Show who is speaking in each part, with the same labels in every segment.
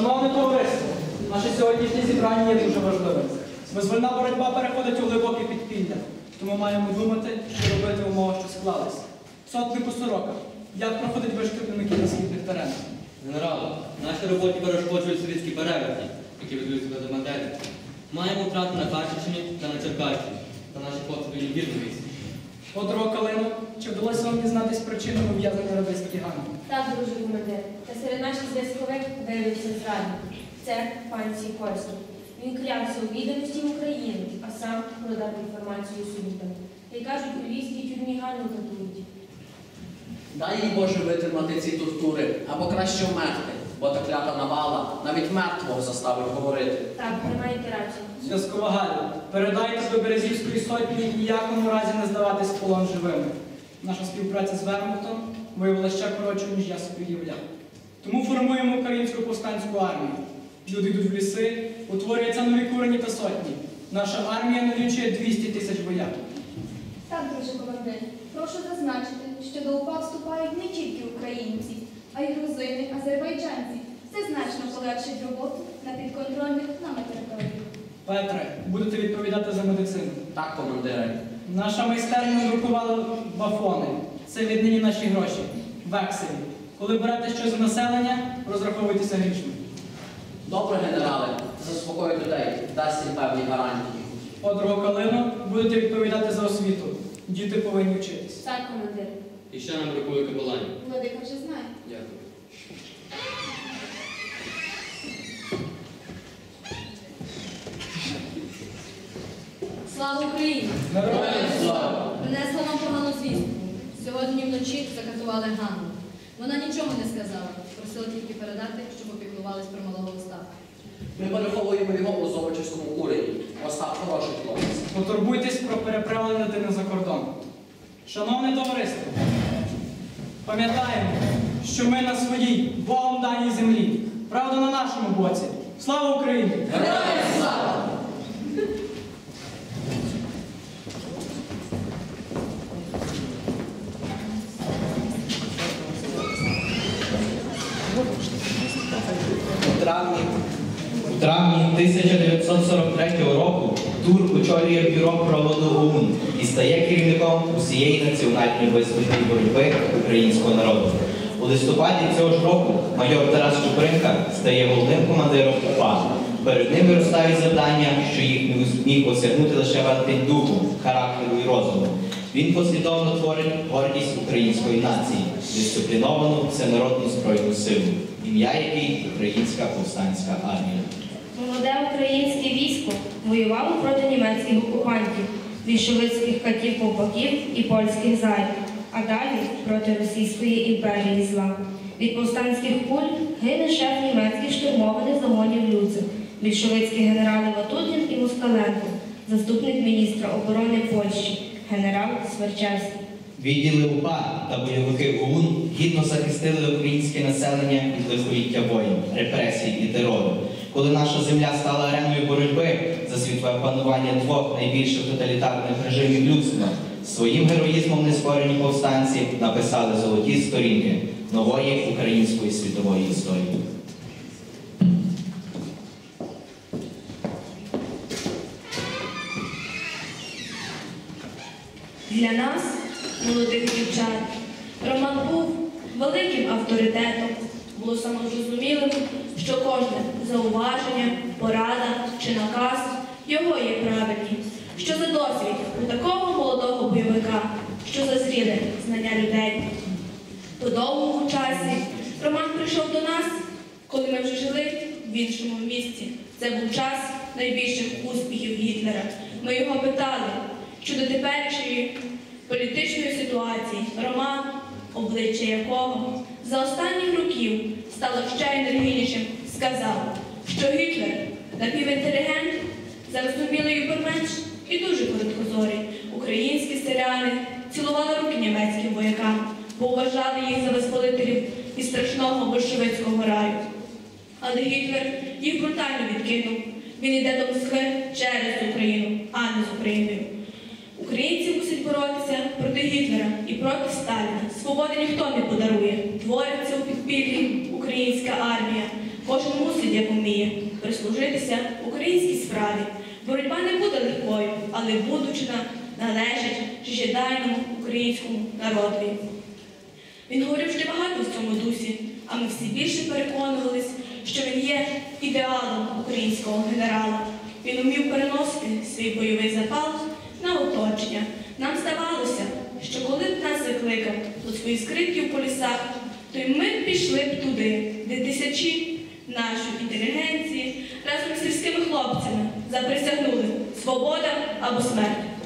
Speaker 1: Шановне товариство, наше сьогоднішнє зібрання є дуже важливим. Визвольна боротьба переходить у глибоке підпілля, тому маємо думати, що робити в умовах, що склалися. Сотнику сорока, як проходить вишкірники на східних теренах?
Speaker 2: Генерал, нашій роботі перешкоджують совєтські перевертні, які ведуть себе до Бандери. Маємо втрати на Харківщині та на Черкащині, та наші хлопці в вірності.
Speaker 1: Одро Калино, чи вдалося вам дізнатись причину ув'язнення радистські ганги?
Speaker 3: Так, друже командир. Та серед наших зв'язкових виявився зрадник. Це пан Сікорський. Він клявся у відданості України, а сам продав інформацію суддям. Та й кажуть, у львівській тюрмі гарно катують.
Speaker 4: Дай їй Боже витримати ці тортури, або краще вмерти, бо та клята навала навіть мертвого заставив говорити.
Speaker 3: Так, ви маєте рацію.
Speaker 1: Зв'язкова Галя, передайте до Березівської сотні ніякому разі не здаватись полон живими. Наша співпраця з Вермутом виявилася ще коротшою, ніж я собі уявляв. Тому формуємо українську повстанську армію. Люди йдуть в ліси, утворюються нові курені та сотні. Наша армія налічує 200 тисяч вояків.
Speaker 5: Так, друже командир, прошу зазначити, що до УПА вступають не тільки українці, а й грузини, азербайджанці. Це значно полегшить роботу на підконтрольних нами територіях.
Speaker 1: Петре, будете відповідати за медицину.
Speaker 4: Так, командире.
Speaker 1: Наша майстерня друкувала бафони. Це віднині наші гроші. Векселі. Коли берете щось з населення, розраховуйтеся грішми.
Speaker 4: Добре, генерале, заспокоїть людей, дасть їм певні гарантії.
Speaker 1: Подругу Калину будете відповідати за освіту. Діти повинні вчитись.
Speaker 3: Так, командир.
Speaker 2: І ще нам бракує капеланів.
Speaker 5: Владика вже знає.
Speaker 2: Дякую.
Speaker 6: Слава Україні!
Speaker 1: Героям
Speaker 4: слава!
Speaker 6: Принесла вам погану звістку. Сьогодні вночі закатували Ганну. Вона нічого не сказала. Просила тільки передати, щоб опіклувались про малого Остапа.
Speaker 4: Ми переховуємо його у Золочівському уряді. Остап хороший хлопець.
Speaker 1: Потурбуйтесь про переправлення дитини за кордон. Шановне товариство, пам'ятаємо, що ми на своїй Богом даній землі. Правда на нашому боці. Слава Україні!
Speaker 4: Героям слава!
Speaker 7: 1943 року Турк очолює бюро проводу ОУН і стає керівником усієї національної визвольної боротьби українського народу. У листопаді цього ж року майор Тарас Чупринка стає головним командиром УПА. Перед ним виростають завдання, що їх не зміг осягнути лише велетень духу, характеру і розуму. Він послідовно творить гордість української нації, дисципліновану всенародну збройну силу, ім'я якій Українська повстанська армія.
Speaker 8: Молоде українське військо воювало проти німецьких окупантів, більшовицьких катів-ковпаків і польських зайв, а далі проти Російської імперії зла. Від повстанських куль гине шеф німецьких штурмованих загонів Люцик, більшовицькі генерали Ватутін і Москаленко, заступник міністра оборони Польщі, генерал Сверчевський.
Speaker 7: Відділи УПА та бойовики ОУН гідно захистили українське населення від лихоліття воїн, репресій і терору. Коли наша земля стала ареною боротьби за світове панування двох найбільших тоталітарних режимів людства, своїм героїзмом нескорені повстанці написали золоті сторінки нової української світової історії.
Speaker 8: Для нас, молодих дівчат, Роман був великим авторитетом. Було самозрозумілим, що кожне зауваження, порада чи наказ його є правильні, що за досвід у такого молодого бойовика, що зазріли знання людей. По довгому часі Роман прийшов до нас, коли ми вже жили в іншому місті. Це був час найбільших успіхів Гітлера. Ми його питали щодо теперішньої політичної ситуації. Роман, обличчя якого за останніх років стало ще енергійнішим, сказав, що Гітлер напівінтелігент, зарозумілий юберменш і дуже короткозорий. Українські селяни цілували руки німецьким воякам, бо вважали їх за визволителів із страшного большевицького раю. Але Гітлер їх брутально відкинув. Він йде до Москви через Україну, а не з Україною. Українці мусять боротися проти Гітлера і проти Сталіна. Свободи ніхто не подарує. Твориться у підпіллі українська армія. Кожен
Speaker 9: мусить, як уміє, прислужитися українській справі. Боротьба не буде легкою, але будучи на- належить життєдайному українському народові. Він говорив ще багато в цьому дусі, а ми всі більше переконувались, що він є ідеалом українського генерала. Він умів переносити свій бойовий запал на оточення. Нам здавалося, що коли б нас закликав до своїх скритків по лісах, то й ми пішли б туди, де тисячі нашої інтелігенції разом з сільськими хлопцями заприсягнули свобода або смерть.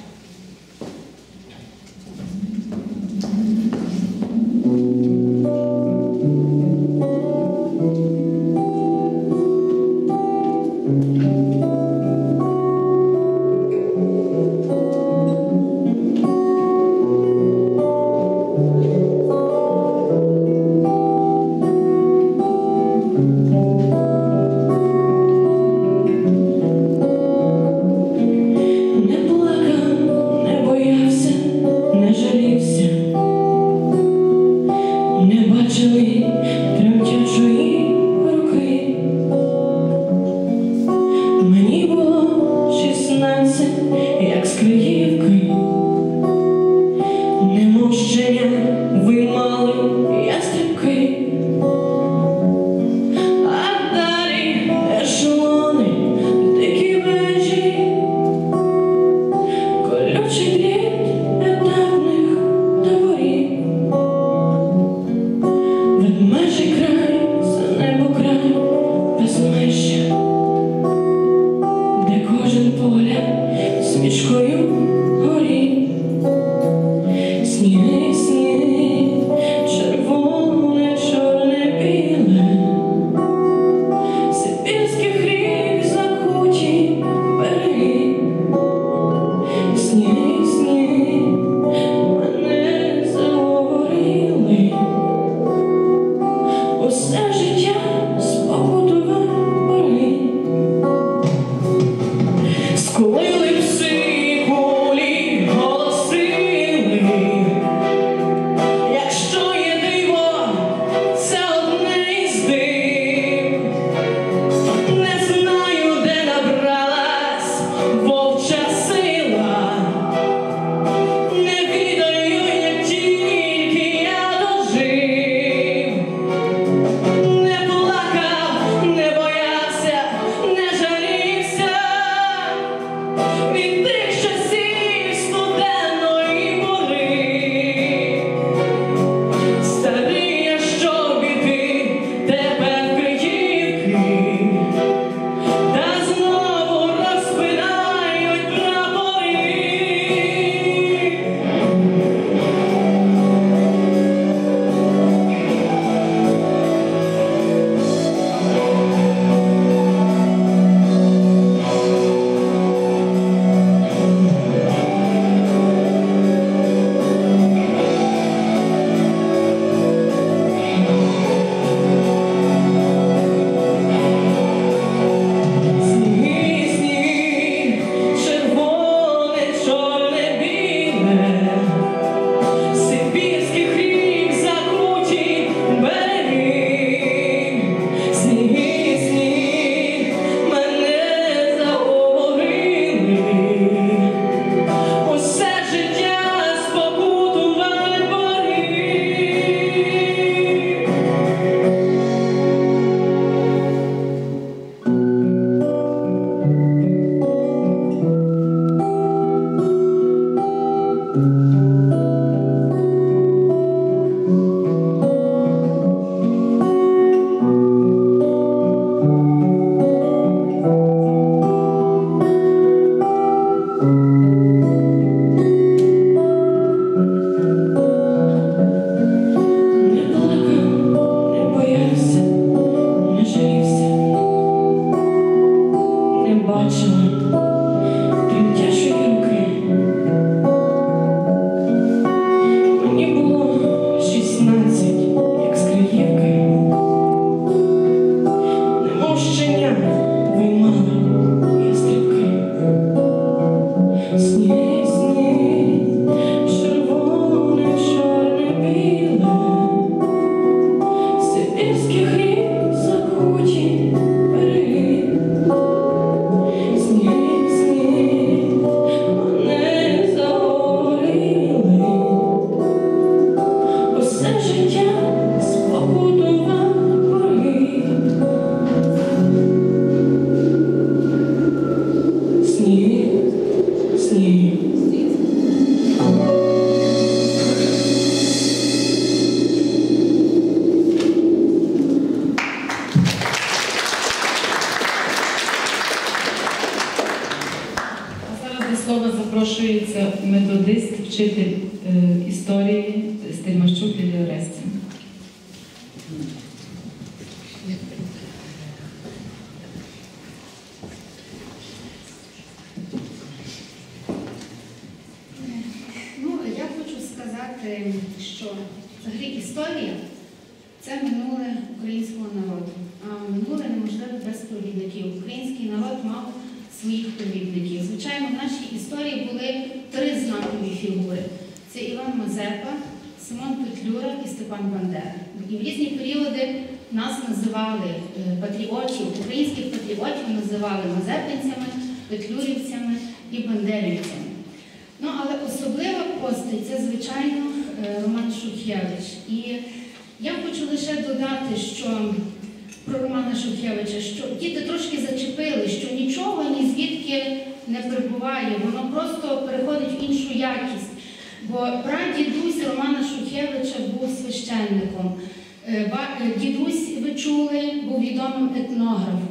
Speaker 10: В різні періоди нас називали е, патріотів, українських патріотів називали мазепинцями, петлюрівцями і бандерівцями. Ну, але особлива постать це, звичайно, е, Роман Шухевич. І я хочу лише додати, що про Романа Шухевича, що діти трошки зачепили, що нічого ні звідки не прибуває, воно просто переходить в іншу якість. Бо прадідусь Романа Шухевича був священником. Е, е, Дідусь, ви чули, був відомим етнографом.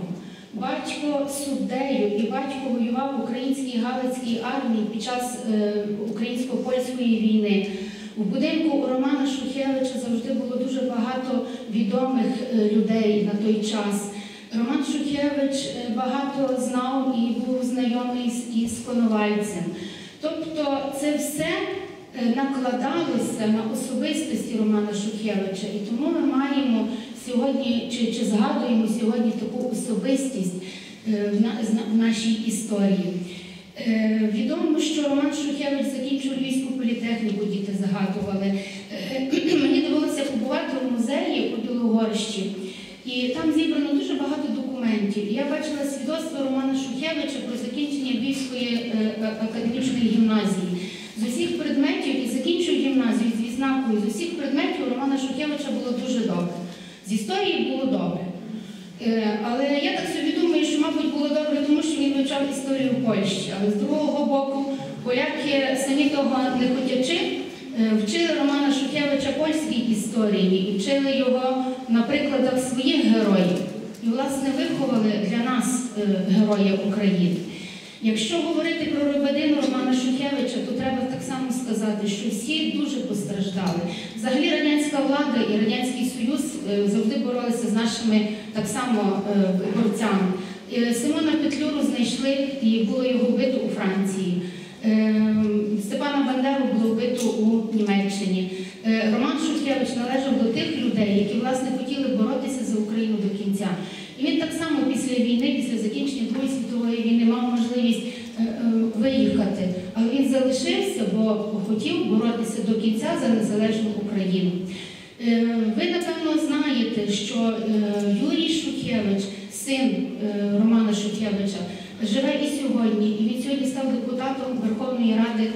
Speaker 10: Батько суддею і батько воював в українській Галицькій армії під час е, українсько-польської війни. У будинку Романа Шухевича завжди було дуже багато відомих людей на той час. Роман Шухевич багато знав і був знайомий із Коновальцем. Тобто це все е, накладалося на особистості Романа Шухевича. І тому ми маємо сьогодні, чи, чи згадуємо сьогодні таку особистість е, в, на- в нашій історії. Е, Відомо, що Роман Шухевич закінчив Львівську політехніку, діти згадували. Мені довелося побувати в музеї у Білогорщі, і там зібрано дуже багато документів. Я бачила свідоцтво Романа Шухевича про закінчення Львівської академічної гімназії. З усіх предметів і закінчив гімназію з відзнакою, з усіх предметів Романа Шухевича було дуже добре. З історії було добре. Е, Але я так собі думаю, що, мабуть, було добре, тому що він вивчав історію Польщі. Але з другого боку, поляки самі того не хотячи, е, вчили Романа Шухевича польській історії і вчили його на прикладах своїх героїв. І, власне, виховали для нас е, героя України. Якщо говорити про Робедину Романа Шухевича, то треба сказати, що всі дуже постраждали. Взагалі радянська влада і Радянський Союз е, завжди боролися з нашими так само е, борцями. Е, Симона Петлюру знайшли і було його вбито у Франції. Степана Бандеру було вбито у Німеччині. Роман Шухевич належав до тих людей, які власне хотіли боротися за Україну до кінця. І він так само після війни, після закінчення Другої світової війни, мав можливість виїхати. Але він залишився, бо хотів боротися до кінця за незалежну Україну. Е, Ви, напевно, знаєте, що е, Юрій Шухевич, син е, Романа Шухевича, живе і сьогодні, і він сьогодні став депутатом Верховної Ради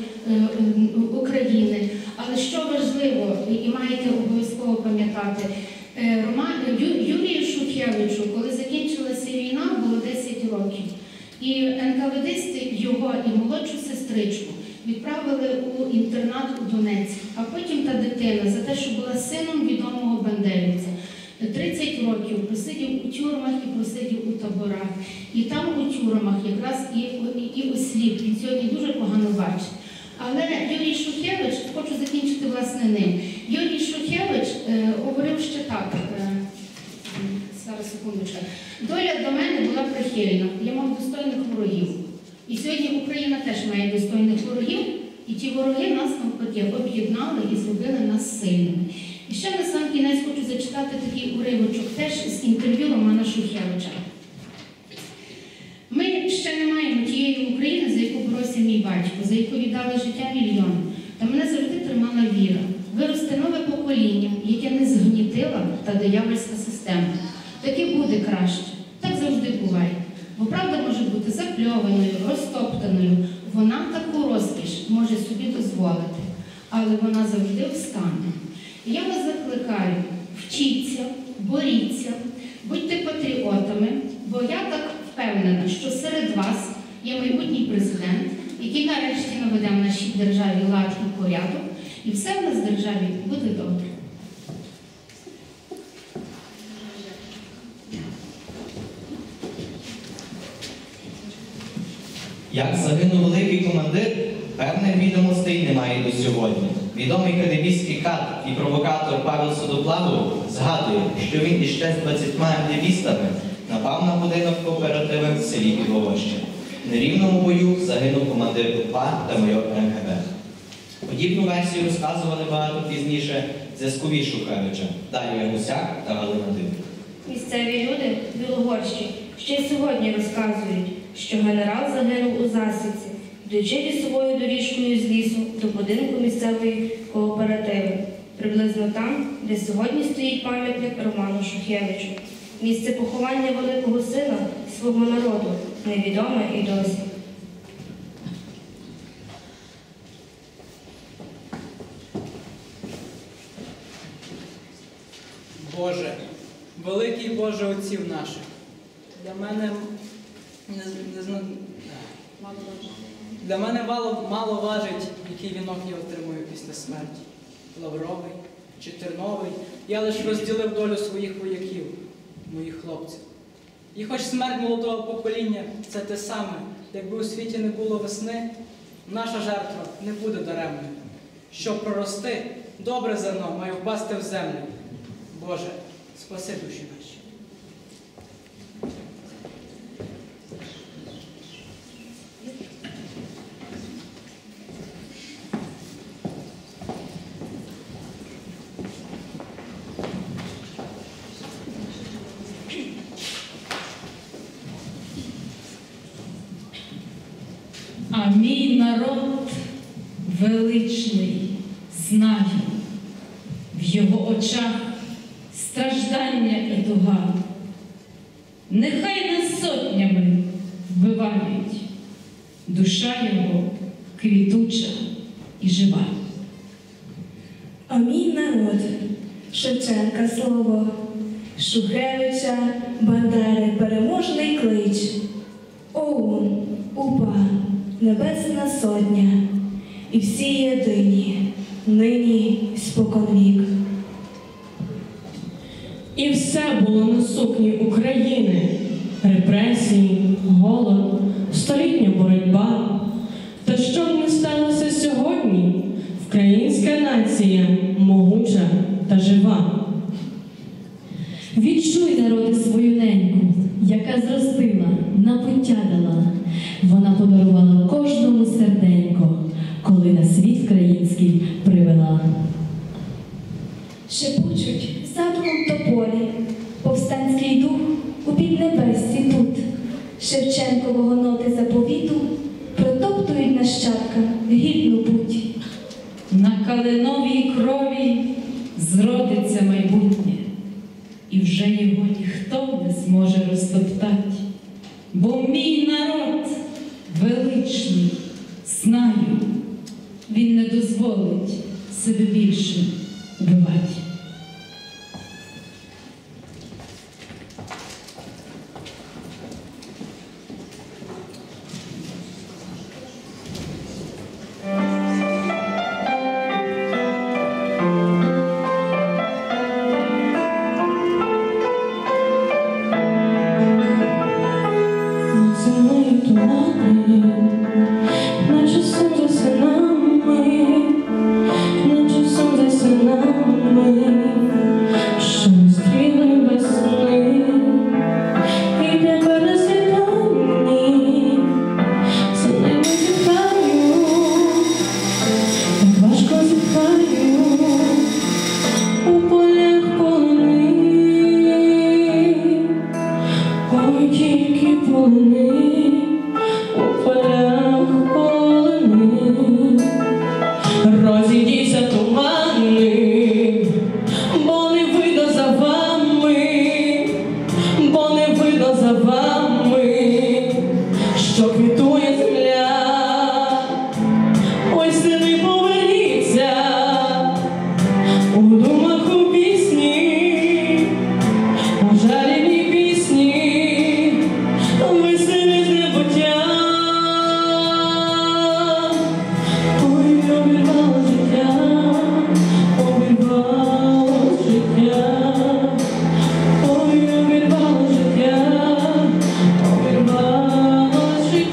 Speaker 10: України. Але що важливо, і маєте обов'язково пам'ятати, Юрію Шухевичу, коли закінчилася війна, було 10 років. І НКВДисти його і молодшу сестричку відправили у інтернат у Донецьк. А потім та дитина за те, що була сином відомого бандерівця. 30 років просидів у тюрмах і просидів у таборах. І там у тюрмах якраз і, і, і осліп. Він сьогодні дуже погано бачить. Але Юрій Шухевич, хочу закінчити власне ним. Юрій Шухевич е, говорив ще так. Е, зараз секундочку. Доля до мене була прихильна. Я мав достойних ворогів. І сьогодні Україна теж має достойних ворогів, і ті вороги нас навпаки об'єднали і зробили нас сильними. І ще на сам кінець хочу зачитати такий уривочок теж з інтерв'ю Романа Шухевича. Ми ще не маємо тієї України, за яку боровся мій батько, за яку віддали життя мільйони. Та мене завжди тримала віра. Виросте нове покоління, яке не згнітила та диявольська система. Таки буде краще. Так завжди буває. Бо правда може бути запльованою, розтоптаною. Вона таку розкіш може собі дозволити, але вона завжди встане. І я вас закликаю, вчіться, боріться, будьте патріотами, бо я так впевнена, що серед вас є майбутній президент, який нарешті наведе в нашій державі лад і порядок, і все в нас в державі буде добре.
Speaker 7: Як загинув великий командир, Певних відомостей немає до сьогодні. Відомий кадебійський кат і провокатор Павел Судоплавов згадує, що він іще з 20 активістами напав на будинок кооперативи в селі Підволоща. В нерівному бою загинув командир УПА та майор МГБ. Подібну версію розказували багато пізніше зв'язкові Шухевича Дар'я Гусяк та Галина Дивик.
Speaker 11: Місцеві люди в Білогорщі ще сьогодні розказують, що генерал загинув у засідці, йдучи лісовою доріжкою з лісу до будинку місцевої кооперативи, приблизно там, де сьогодні стоїть пам'ятник Роману Шухевичу. Місце поховання великого сина свого народу невідоме і досі.
Speaker 1: Боже, великий Боже отців наших. Для мене не, не зна- для мене мало, мало важить, який вінок я отримую після смерті. Лавровий чи терновий. Я лише розділив долю своїх вояків, моїх хлопців. І хоч смерть молодого покоління це те саме, якби у світі не було весни, наша жертва не буде даремною. Щоб прорости, добре зерно має впасти в землю. Боже, спаси душі наші.
Speaker 9: А мій народ величний, знаю, в його очах страждання і туга. Нехай не сотнями вбивають, душа його квітуча і жива.
Speaker 11: А мій народ, Шевченка слово, Шухевича, Бандери, переможний клич. ОУН, УПА, Небесна Сотня, і всі єдині, нині споконвік.
Speaker 12: І все було на сукні України. Репресії, голод, столітня боротьба. Та що б не сталося сьогодні? Українська нація могуча та жива.
Speaker 9: Відчуй, народи, свою неньку, яка зростила, напуття дала. Вона подарувала кожному серденько, коли на світ український привела.
Speaker 11: Шепочуть задумом тополі, повстанський дух у піднебесці тут. Шевченкового ноти заповіту протоптують нащадкам гідну путь.
Speaker 9: На калиновій крові зродиться майбутнє, і вже його ніхто не зможе розтоптати. Бо мій народ величний, знаю, він не дозволить себе більше вбивати.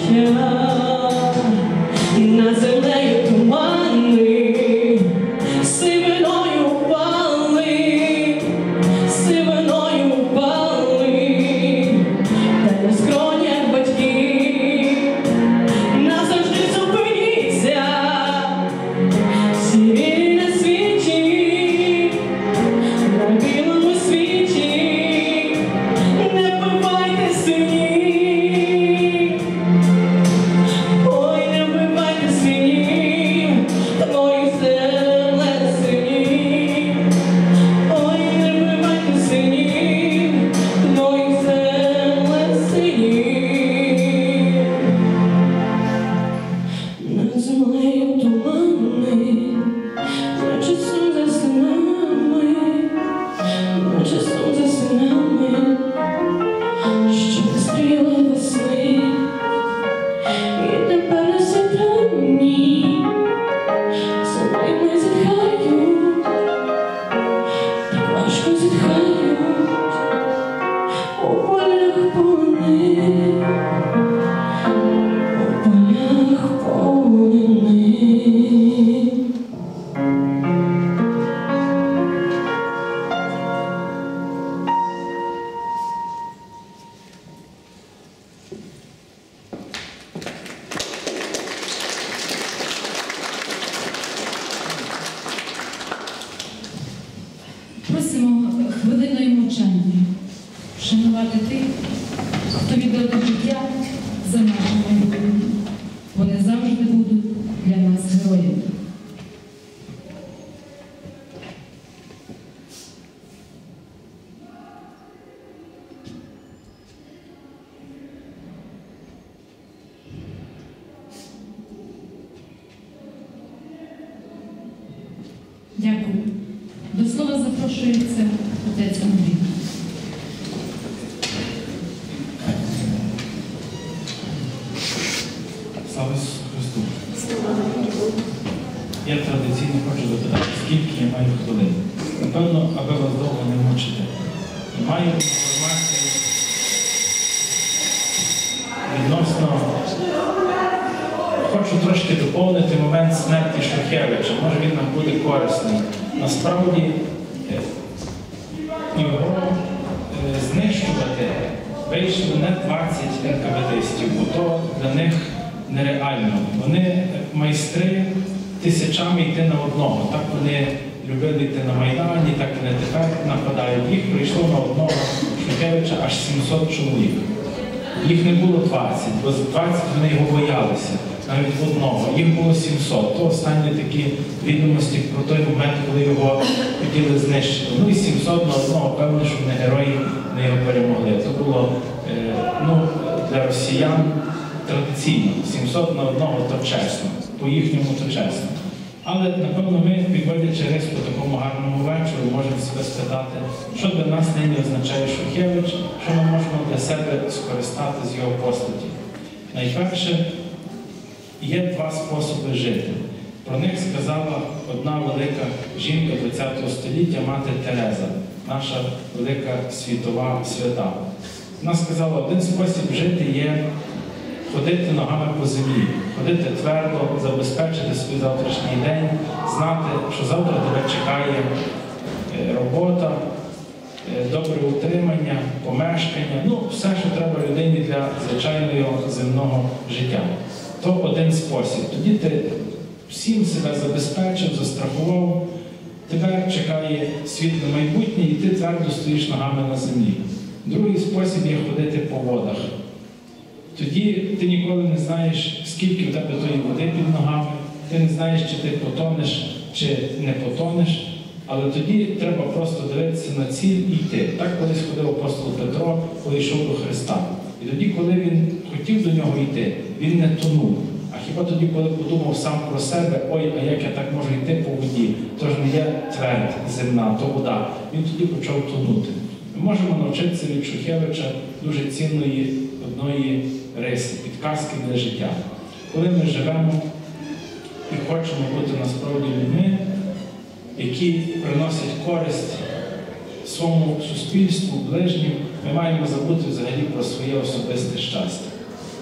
Speaker 6: 天 Дякую. До слова запрошується отець Андрій.
Speaker 13: Слава Христу! Я традиційно хочу запитати, скільки я маю хвилин. Напевно, аби вас довго не мучити. Маю інформацію відносно. Хочу трошки доповнити момент смерті Шухевича. Може він нам буде корисний. Насправді е, його е, знищувати вийшло не 20 НКВДистів, бо то для них нереально. Вони майстри тисячами йти на одного. Так вони любили йти на Майдані, так вони тепер нападають. Їх прийшло на одного Шухевича аж 700 чоловік. Їх не було 20, бо 20 вони його боялися, навіть одного. Їх було 700. То останні такі відомості про той момент, коли його хотіли знищити. Ну і 700 на одного, певно, що вони герої не його перемогли. Це було е, ну, для росіян традиційно. 700 на одного то чесно, по їхньому то чесно. Але, напевно, ми, підводячи рис по такому гарному вечору, можемо себе спитати, що для нас нині означає Шухевич, що ми можемо для себе скористати з його постаті. Найперше, є два способи жити. Про них сказала одна велика жінка ХХ століття, мати Тереза, наша велика світова свята. Вона сказала, один спосіб жити є ходити ногами по землі, ходити твердо, забезпечити свій завтрашній день, знати, що завтра тебе чекає е, робота, е, добре утримання, помешкання, ну все, що треба людині для звичайного земного життя. То один спосіб. Тоді ти всім себе забезпечив, застрахував, тебе чекає світле майбутнє, і ти твердо стоїш ногами на землі. Другий спосіб є ходити по водах. Тоді ти ніколи не знаєш, скільки в тебе тої води під ногами, ти не знаєш, чи ти потонеш, чи не потонеш. Але тоді треба просто дивитися на ціль і йти. Так колись ходив апостол Петро, коли йшов до Христа. І тоді, коли він хотів до нього йти, він не тонув. А хіба тоді, коли подумав сам про себе, ой, а як я так можу йти по воді, то ж не є твердь земна, то вода. Він тоді почав тонути. Ми можемо навчитися від Шухевича дуже цінної одної риси, підказки для життя. Коли ми живемо і хочемо бути насправді людьми, які приносять користь своєму суспільству, ближнім, ми маємо забути взагалі про своє особисте щастя.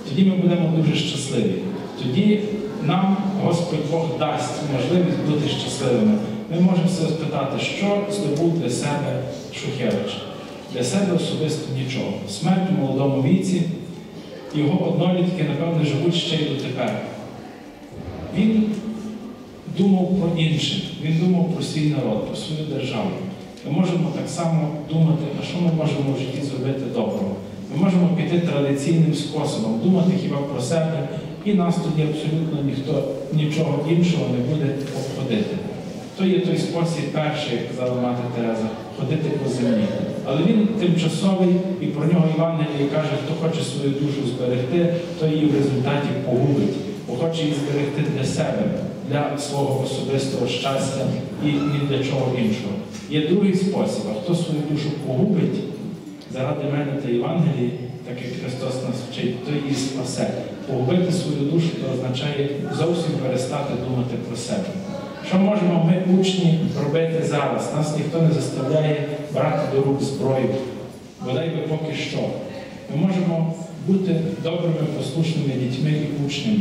Speaker 13: Тоді ми будемо дуже щасливі. Тоді нам Господь Бог дасть можливість бути щасливими. Ми можемо себе спитати, що здобув для себе Шухевич. Для себе особисто нічого. Смерть у молодому віці, його однолітки, напевно, живуть ще й дотепер. Він думав про інших, він думав про свій народ, про свою державу. Ми можемо так само думати, а що ми можемо в житті зробити доброго. Ми можемо піти традиційним способом, думати хіба про себе, і нас тоді абсолютно ніхто нічого іншого не буде обходити. То є той спосіб перший, як казала мати Тереза, ходити по землі. Але він тимчасовий, і про нього Євангеліє каже, хто хоче свою душу зберегти, то її в результаті погубить, бо хоче її зберегти для себе, для свого особистого щастя і ні для чого іншого. Є другий спосіб, а хто свою душу погубить заради мене та Євангелії, так як Христос нас вчить, то її спасе. Погубити свою душу то означає зовсім перестати думати про себе. Що можемо ми, учні, робити зараз? Нас ніхто не заставляє брати до рук зброю. бодай би поки що. Ми можемо бути добрими, послушними дітьми і учнями,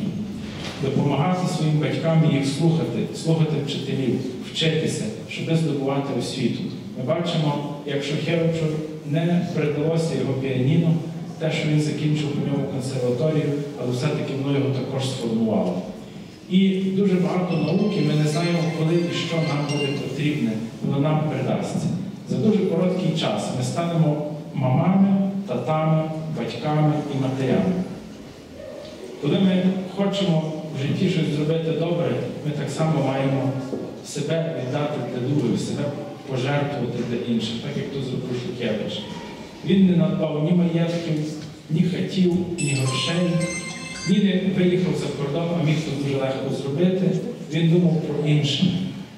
Speaker 13: допомагати своїм батькам їх слухати, слухати вчителів, вчитися, щоб здобувати освіту. Ми бачимо, як Шухевичу не придалося його піаніно, те, що він закінчив по ньому консерваторію, але все-таки воно його також сформувало. І дуже багато науки ми не знаємо, коли і що нам буде потрібне, воно нам придасться. За дуже короткий час ми станемо мамами, татами, батьками і матерями. Коли ми хочемо в житті щось зробити добре, ми так само маємо себе віддати для других, себе пожертвувати для інших, так як то зробив Шухевич. Він не надбав ні маєтків, ні хатів, ні грошей, ні не виїхав за кордон, а міг це дуже легко зробити. Він думав про інше.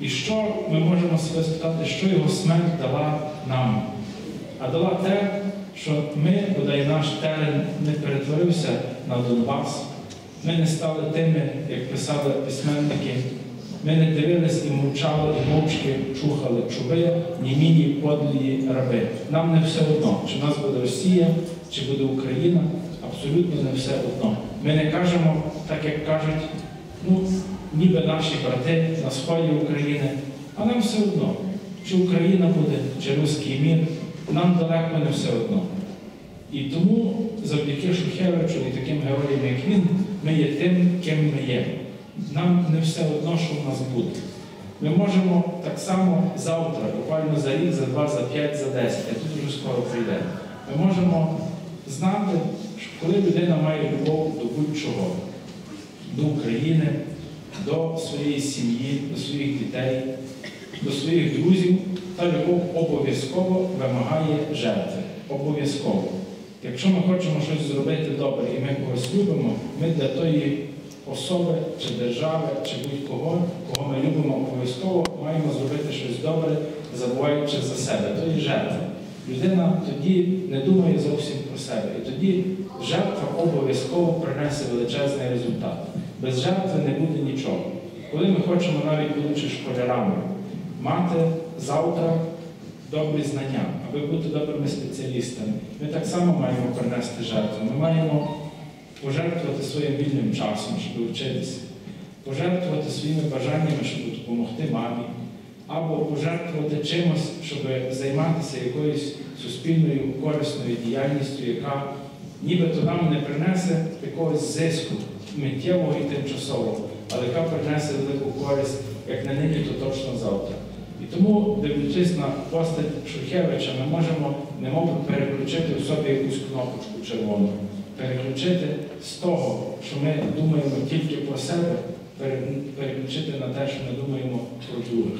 Speaker 13: І що ми можемо себе спитати, що його смерть дала нам? А дала те, що ми, бодай наш терен не перетворився на Донбас. Ми не стали тими, як писали письменники. Ми не дивились і мовчали, і мовчки чухали чуби, німії, подлії раби. Нам не все одно, чи нас буде Росія, чи буде Україна, абсолютно не все одно. Ми не кажемо, так як кажуть, ну, ніби наші брати на сході України, а нам все одно, чи Україна буде, чи руський мір, нам далеко не все одно. І тому завдяки Шухевичу і таким героям, як він, ми є тим, ким ми є. Нам не все одно, що в нас буде. Ми можемо так само завтра, буквально за рік, за два, за п'ять, за десять, а тут дуже скоро прийде. Ми можемо знати, що коли людина має любов до будь-чого, до України, до своєї сім'ї, до своїх дітей, до своїх друзів, та любов обов'язково вимагає жертви. Обов'язково. Якщо ми хочемо щось зробити добре і ми когось любимо, ми для тої особи чи держави, чи будь-кого, кого ми любимо, обов'язково маємо зробити щось добре, забуваючи за себе. То є жертва. Людина тоді не думає зовсім про себе. І тоді жертва обов'язково принесе величезний результат. Без жертви не буде нічого. Коли ми хочемо, навіть будучи школярами, мати завтра добрі знання, аби бути добрими спеціалістами, ми так само маємо принести жертву. Ми маємо пожертвувати своїм вільним часом, щоб вчитися, пожертвувати своїми бажаннями, щоб допомогти мамі, або пожертвувати чимось, щоб займатися якоюсь суспільною корисною діяльністю, яка нібито нам не принесе якогось зиску миттєвого і тимчасового, але яка принесе велику користь як не нині, то точно завтра. І тому, дивлячись на постать Шухевича, ми можемо немов переключити в собі якусь кнопочку червону, переключити з того, що ми думаємо тільки про себе, переключити на те, що ми думаємо про других.